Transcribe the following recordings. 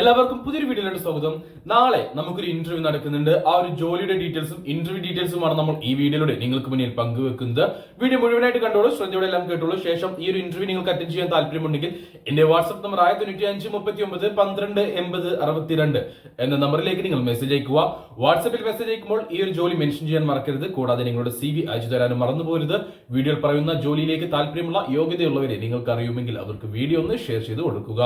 എല്ലാവർക്കും പുതിയൊരു വീഡിയോയിലോട്ട് സ്വാഗതം. നാളെ നമുക്കൊരു ഇന്റർവ്യൂ നടക്കുന്നുണ്ട്. ആ ഒരു ജോലിയുടെ ഡീറ്റെയിൽസും ഇന്റർവ്യൂ ഡീറ്റെയിൽസുമാണ് നമ്മൾ ഈ വീഡിയോയിലൂടെ നിങ്ങൾക്ക് മുന്നിൽ പങ്കുവെക്കുന്നത്. വീഡിയോ മുഴുവനായിട്ട് കണ്ടോളൂ ശ്രദ്ധയോടെ എല്ലാം കേട്ടോളൂ. ശേഷം ഈ ഒരു ഇന്റർവ്യൂ നിങ്ങൾക്ക് അറ്റൻഡ് ചെയ്യാൻ താല്പര്യമുണ്ടെങ്കിൽ എന്റെ വാട്സ്ആപ്പ് നമ്പർ ആയ തൊണ്ണൂറ്റി അഞ്ച് മുപ്പത്തി ഒമ്പത് പന്ത്രണ്ട് എൺപത് അറുപത്തിരണ്ട് എന്ന നമ്പറിലേക്ക് നിങ്ങൾ മെസ്സേജ് അയക്കുക. വാട്സ്ആപ്പിൽ മെസ്സേജ് അയക്കുമ്പോൾ ഈ ഒരു ജോലി മെൻഷൻ ചെയ്യാൻ മറക്കരുത്. കൂടാതെ നിങ്ങളുടെ സി വി അയച്ചു തരാനും മറന്നുപോരുത് വീഡിയോയിൽ പറയുന്ന ജോലിയിലേക്ക് താല്പര്യമുള്ള യോഗ്യതയുള്ളവരെ നിങ്ങൾക്ക് അറിയുമെങ്കിൽ അവർക്ക് വീഡിയോ ഒന്ന് ഷെയർ ചെയ്ത് കൊടുക്കുക.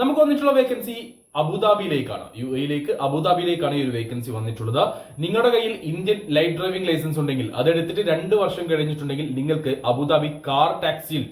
നമുക്ക് വന്നിട്ടുള്ള വേക്കൻസി അബുദാബിയിലേക്കാണ്. യു എയിലേക്ക് അബുദാബിയിലേക്കാണ് ഈ ഒരു വേക്കൻസി വന്നിട്ടുള്ളത്. നിങ്ങളുടെ കയ്യിൽ ഇന്ത്യൻ ലൈറ്റ് ഡ്രൈവിംഗ് ലൈസൻസ് ഉണ്ടെങ്കിൽ അതെടുത്തിട്ട് രണ്ട് വർഷം കഴിഞ്ഞിട്ടുണ്ടെങ്കിൽ നിങ്ങൾക്ക് അബുദാബി കാർ ടാക്സിയിൽ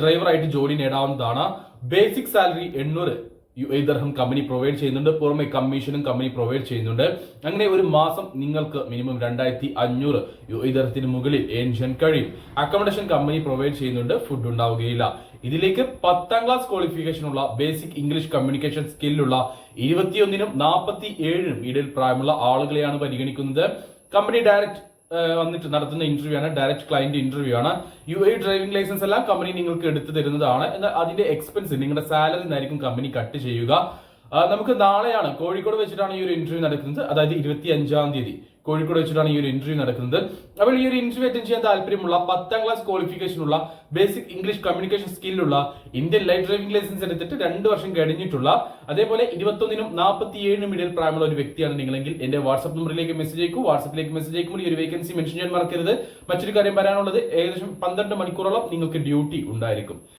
ഡ്രൈവറായിട്ട് ജോലി നേടാവുന്നതാണ്. ബേസിക് സാലറി എണ്ണൂറ്. യു എ ദർഹം കമ്പനി പ്രൊവൈഡ് ചെയ്യുന്നുണ്ട്. പുറമെ കമ്മീഷനും കമ്പനി പ്രൊവൈഡ് ചെയ്യുന്നുണ്ട്. അങ്ങനെ ഒരു മാസം നിങ്ങൾക്ക് മിനിമം രണ്ടായിരത്തി അഞ്ഞൂറ് യു എ മുകളിൽ ഏൺ ചെയ്യാൻ കഴിയും. അക്കോമഡേഷൻ കമ്പനി പ്രൊവൈഡ് ചെയ്യുന്നുണ്ട്. ഫുഡ് ഉണ്ടാവുകയില്ല. ഇതിലേക്ക് പത്താം ക്ലാസ് ക്വാളിഫിക്കേഷൻ ഉള്ള ബേസിക് ഇംഗ്ലീഷ് കമ്മ്യൂണിക്കേഷൻ സ്കില്ലുള്ള ഇരുപത്തിയൊന്നിനും നാൽപ്പത്തി ഏഴിനും ഇടയിൽ പ്രായമുള്ള ആളുകളെയാണ് പരിഗണിക്കുന്നത്. കമ്പനി ഡയറക്റ്റ് വന്നിട്ട് നടത്തുന്ന ഇന്റർവ്യൂ ആണ് ഡയറക്റ്റ് ക്ലയന്റ് ഇന്റർവ്യൂ ആണ്. യു എ ഡ്രൈവിംഗ് ലൈസൻസ് എല്ലാം കമ്പനി നിങ്ങൾക്ക് എടുത്തു തരുന്നതാണ്. എന്നാൽ അതിന്റെ എക്സ്പെൻസ് നിങ്ങളുടെ സാലറി നിന്നായിരിക്കും കമ്പനി കട്ട് ചെയ്യുക. നമുക്ക് നാളെയാണ് കോഴിക്കോട് വെച്ചിട്ടാണ് ഈ ഒരു ഇന്റർവ്യൂ നടക്കുന്നത്. അതായത് ഇരുപത്തി അഞ്ചാം തീയതി കോഴിക്കോട് വെച്ചിട്ടാണ് ഈ ഒരു ഇന്റർവ്യൂ നടക്കുന്നത്. അപ്പോൾ ഈ ഒരു ഇന്റർവ്യൂ അറ്റൻഡ് ചെയ്യാൻ താല്പര്യമുള്ള പത്താം ക്ലാസ് ക്വാളിഫിക്കേഷൻ ഉള്ള ബേസിക് ഇംഗ്ലീഷ് കമ്മ്യൂണിക്കേഷൻ സ്കില്ലുള്ള ഇന്ത്യൻ ലൈറ്റ് ഡ്രൈവിംഗ് ലൈസൻസ് എടുത്തിട്ട് രണ്ട് വർഷം കഴിഞ്ഞിട്ടുള്ള അതേപോലെ ഇരുപത്തൊന്നിനും നാൽപ്പത്തി ഏഴിനും ഇടയിൽ പ്രായമുള്ള ഒരു വ്യക്തിയാണ് നിങ്ങളെങ്കിൽ എന്റെ വാട്സ്ആപ്പ് നമ്പറിലേക്ക് മെസ്സേജ് അയക്കൂ. വാട്സ്ആപ്പിലേക്ക് മെസ്സേജ് അയക്കുമ്പോൾ ഈ ഒരു വേക്കൻസി മെൻഷൻ ചെയ്യാൻ മറക്കരുത്. മറ്റൊരു കാര്യം പറയാനുള്ളത് ഏകദേശം പന്ത്രണ്ട് മണിക്കൂറോളം നിങ്ങൾക്ക് ഡ്യൂട്ടി ഉണ്ടായിരിക്കും.